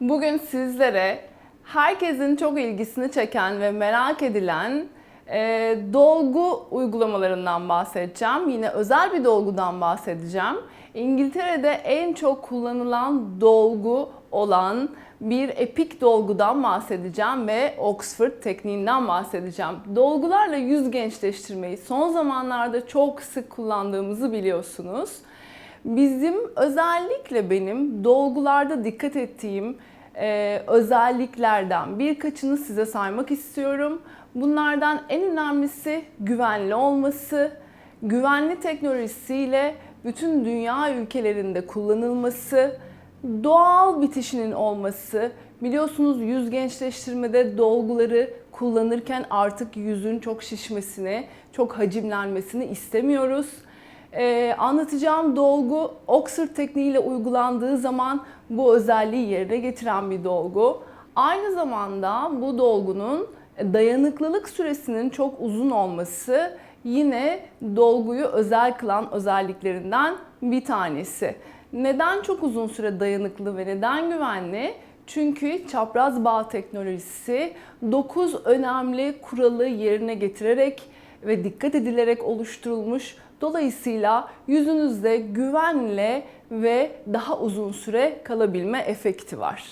Bugün sizlere herkesin çok ilgisini çeken ve merak edilen e, dolgu uygulamalarından bahsedeceğim. Yine özel bir dolgudan bahsedeceğim. İngiltere'de en çok kullanılan dolgu olan bir epik dolgudan bahsedeceğim ve Oxford tekniğinden bahsedeceğim. Dolgularla yüz gençleştirmeyi son zamanlarda çok sık kullandığımızı biliyorsunuz. Bizim özellikle benim dolgularda dikkat ettiğim e, özelliklerden birkaçını size saymak istiyorum. Bunlardan en önemlisi güvenli olması, güvenli teknolojisiyle bütün dünya ülkelerinde kullanılması, doğal bitişinin olması. Biliyorsunuz yüz gençleştirmede dolguları kullanırken artık yüzün çok şişmesini, çok hacimlenmesini istemiyoruz. Ee, anlatacağım dolgu Oxford tekniğiyle uygulandığı zaman bu özelliği yerine getiren bir dolgu. Aynı zamanda bu dolgunun dayanıklılık süresinin çok uzun olması yine dolguyu özel kılan özelliklerinden bir tanesi. Neden çok uzun süre dayanıklı ve neden güvenli? Çünkü çapraz bağ teknolojisi 9 önemli kuralı yerine getirerek ve dikkat edilerek oluşturulmuş. Dolayısıyla yüzünüzde güvenle ve daha uzun süre kalabilme efekti var.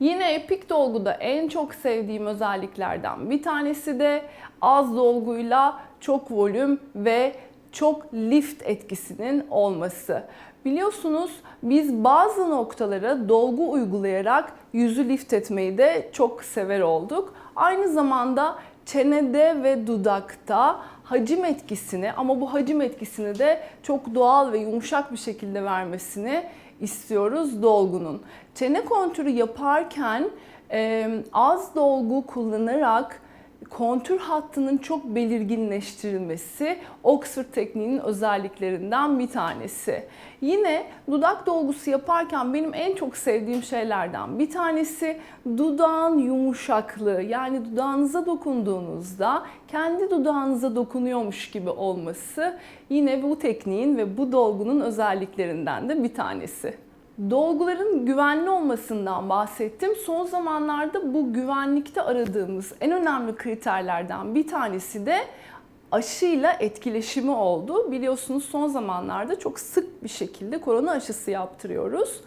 Yine epik dolguda en çok sevdiğim özelliklerden bir tanesi de az dolguyla çok volüm ve çok lift etkisinin olması. Biliyorsunuz biz bazı noktalara dolgu uygulayarak yüzü lift etmeyi de çok sever olduk. Aynı zamanda çenede ve dudakta hacim etkisini ama bu hacim etkisini de çok doğal ve yumuşak bir şekilde vermesini istiyoruz dolgunun. Çene kontürü yaparken az dolgu kullanarak kontür hattının çok belirginleştirilmesi Oxford tekniğinin özelliklerinden bir tanesi. Yine dudak dolgusu yaparken benim en çok sevdiğim şeylerden bir tanesi dudağın yumuşaklığı. Yani dudağınıza dokunduğunuzda kendi dudağınıza dokunuyormuş gibi olması yine bu tekniğin ve bu dolgunun özelliklerinden de bir tanesi. Dolguların güvenli olmasından bahsettim. Son zamanlarda bu güvenlikte aradığımız en önemli kriterlerden bir tanesi de aşıyla etkileşimi oldu. Biliyorsunuz son zamanlarda çok sık bir şekilde korona aşısı yaptırıyoruz.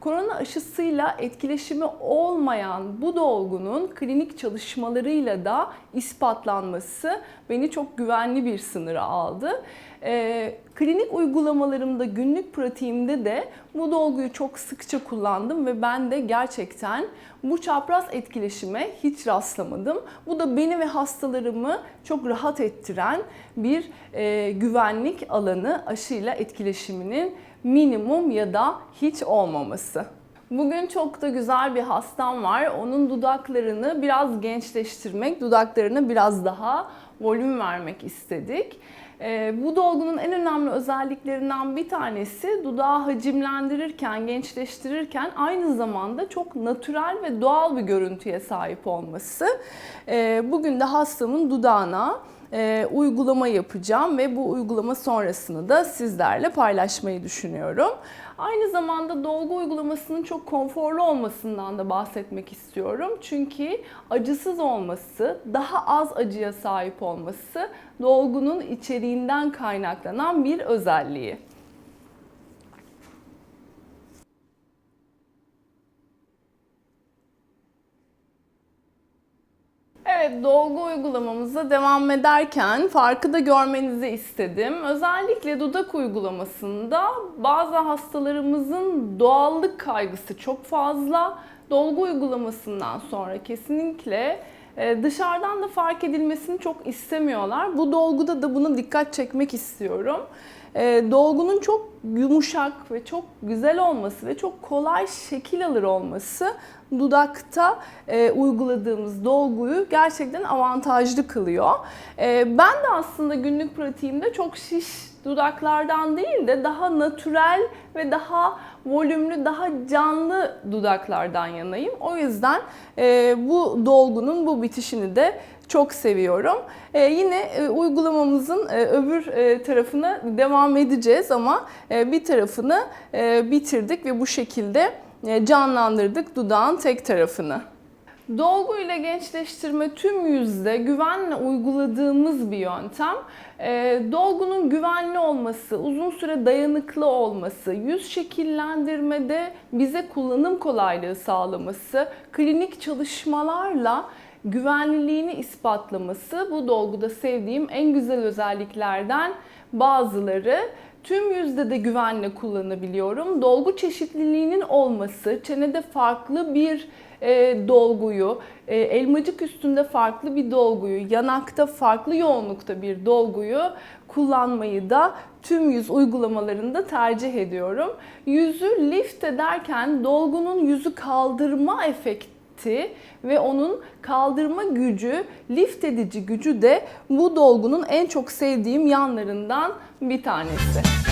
Korona aşısıyla etkileşimi olmayan bu dolgunun klinik çalışmalarıyla da ispatlanması beni çok güvenli bir sınıra aldı. E, klinik uygulamalarımda, günlük pratiğimde de bu dolguyu çok sıkça kullandım ve ben de gerçekten bu çapraz etkileşime hiç rastlamadım. Bu da beni ve hastalarımı çok rahat ettiren bir e, güvenlik alanı aşıyla etkileşiminin minimum ya da hiç olmaması. Bugün çok da güzel bir hastam var. Onun dudaklarını biraz gençleştirmek, dudaklarına biraz daha volüm vermek istedik. Ee, bu dolgunun en önemli özelliklerinden bir tanesi dudağı hacimlendirirken, gençleştirirken aynı zamanda çok natürel ve doğal bir görüntüye sahip olması. Ee, bugün de hastamın dudağına e, uygulama yapacağım ve bu uygulama sonrasını da sizlerle paylaşmayı düşünüyorum. Aynı zamanda dolgu uygulamasının çok konforlu olmasından da bahsetmek istiyorum. Çünkü acısız olması, daha az acıya sahip olması dolgunun içeriğinden kaynaklanan bir özelliği. Evet, dolgu uygulamamıza devam ederken farkı da görmenizi istedim. Özellikle dudak uygulamasında bazı hastalarımızın doğallık kaygısı çok fazla. Dolgu uygulamasından sonra kesinlikle e, dışarıdan da fark edilmesini çok istemiyorlar. Bu dolguda da buna dikkat çekmek istiyorum. E, dolgunun çok yumuşak ve çok güzel olması ve çok kolay şekil alır olması dudakta e, uyguladığımız dolguyu gerçekten avantajlı kılıyor. E, ben de aslında günlük pratiğimde çok şiş dudaklardan değil de daha natürel ve daha volümlü, daha canlı dudaklardan yanayım. O yüzden e, bu dolgunun bu bitişini de çok seviyorum. Ee, yine e, uygulamamızın e, öbür e, tarafına devam edeceğiz ama e, bir tarafını e, bitirdik ve bu şekilde e, canlandırdık dudağın tek tarafını. Dolgu ile gençleştirme tüm yüzde güvenle uyguladığımız bir yöntem. E, dolgunun güvenli olması, uzun süre dayanıklı olması, yüz şekillendirmede bize kullanım kolaylığı sağlaması, klinik çalışmalarla güvenliliğini ispatlaması bu dolguda sevdiğim en güzel özelliklerden bazıları. Tüm yüzde de güvenle kullanabiliyorum. Dolgu çeşitliliğinin olması, çenede farklı bir e, dolguyu, e, elmacık üstünde farklı bir dolguyu, yanakta farklı yoğunlukta bir dolguyu kullanmayı da tüm yüz uygulamalarında tercih ediyorum. Yüzü lift ederken dolgunun yüzü kaldırma efekti ve onun kaldırma gücü, lift edici gücü de bu dolgunun en çok sevdiğim yanlarından bir tanesi.